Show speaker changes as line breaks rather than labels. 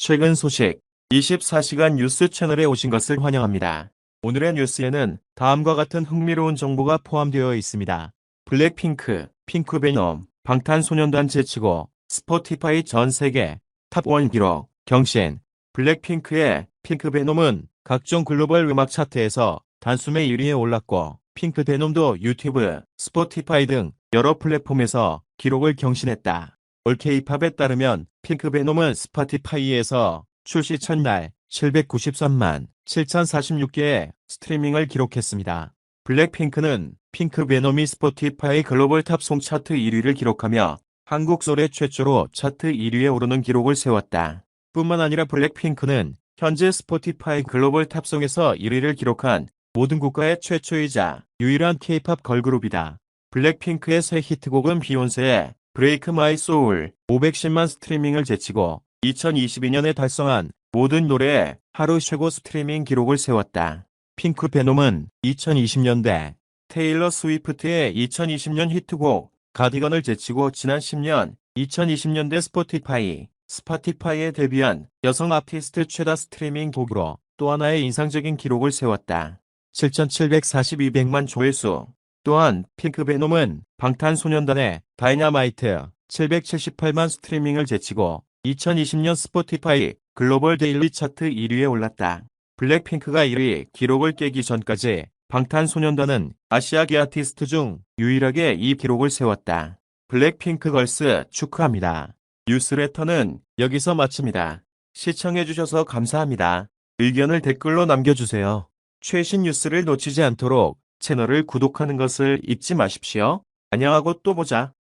최근 소식 24시간 뉴스 채널에 오신 것을 환영합니다. 오늘의 뉴스에는 다음과 같은 흥미로운 정보가 포함되어 있습니다. 블랙핑크, 핑크베놈, 방탄소년단 제치고 스포티파이 전 세계 탑1 기록 경신 블랙핑크의 핑크베놈은 각종 글로벌 음악 차트에서 단숨에 1위에 올랐고 핑크베놈도 유튜브, 스포티파이 등 여러 플랫폼에서 기록을 경신했다. 올 K-팝에 따르면 핑크베놈은 스파티파이에서 출시 첫날 793만 7046개의 스트리밍을 기록했습니다. 블랙핑크는 핑크베놈이 스포티파이 글로벌 탑송 차트 1위를 기록하며 한국 노래 최초로 차트 1위에 오르는 기록을 세웠다. 뿐만 아니라 블랙핑크는 현재 스포티파이 글로벌 탑송에서 1위를 기록한 모든 국가의 최초이자 유일한 K-팝 걸그룹이다. 블랙핑크의 새 히트곡은 비욘세의 브레이크 마이 소울 510만 스트리밍을 제치고 2022년에 달성한 모든 노래의 하루 최고 스트리밍 기록을 세웠다. 핑크 베놈은 2020년대 테일러 스위프트의 2020년 히트곡 가디건을 제치고 지난 10년 2020년대 스포티파이 스파티파이에 데뷔한 여성 아티스트 최다 스트리밍 곡으로 또 하나의 인상적인 기록을 세웠다. 7,742백만 조회수 또한 핑크베놈은 방탄소년단의 다이나마이트 778만 스트리밍을 제치고 2020년 스포티파이 글로벌 데일리 차트 1위에 올랐다. 블랙핑크가 1위 기록을 깨기 전까지 방탄소년단은 아시아계 아티스트 중 유일하게 이 기록을 세웠다. 블랙핑크 걸스 축하합니다. 뉴스레터는 여기서 마칩니다. 시청해주셔서 감사합니다. 의견을 댓글로 남겨주세요. 최신 뉴스를 놓치지 않도록 채널을 구독하는 것을 잊지 마십시오. 안녕하고 또 보자.